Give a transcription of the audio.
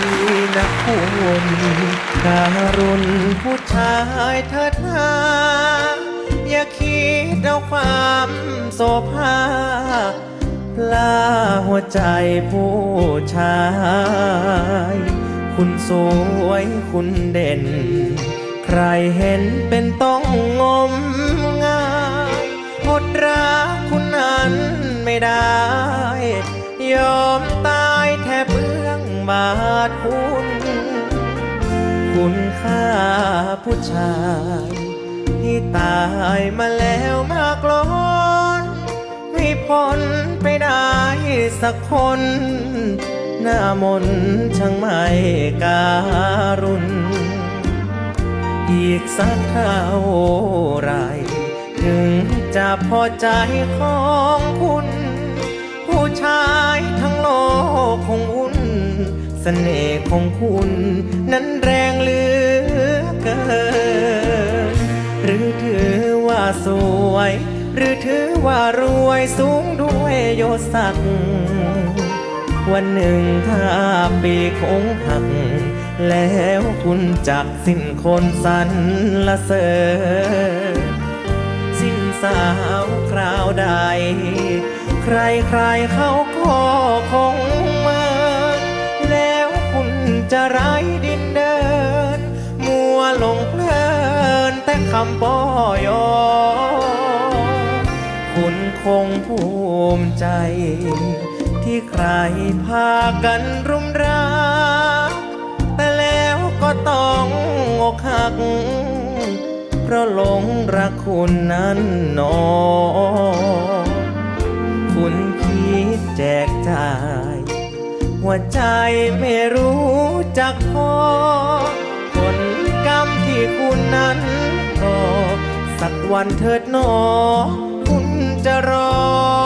คุณการุณผู้ชายเถิดนาอย่าคิดเอาความโสภาพลาหัวใจผู้ชาย คุณสวยคุณเด่น ใครเห็นเป็นต้องงมงายอดรักคุณนั้นไม่ได้ ยอมตาทคุณ คุณค่าผู้ชาย ที่ตายมาแล้วมากล้นไม่พ้นไปได้สักคน หน้ามนช่างไม่การุณอีกสักเท่าไหรถึงจะพอใจของคุณ เสน่ห์ของคุณ นั้นแรงเหลือเกิน หรือถือว่าสวย หรือถือว่ารวยสูงด้วยยศศักดิ์วันหนึ่งถ้าปีคงหัก แล้วคุณจักสิ้นคนสรรละเสริญสิ้นสาวคราวใด ใครใครเขาก็ จะไร้ดินเดิน มัวหลงเพลิน แต่คำปอยอ คุณคงภูมิใจ ที่ใครพากันรุมรัก แต่แล้วก็ต้องอกหัก เพราะหลงรักคุณนั้นหนอ คุณคิดแจกจ่ายหัวใจไม่รู้ จากพ่อผลกรรมที่คุณนั้นก็สักวันเถิดหนอ คุณจะรอ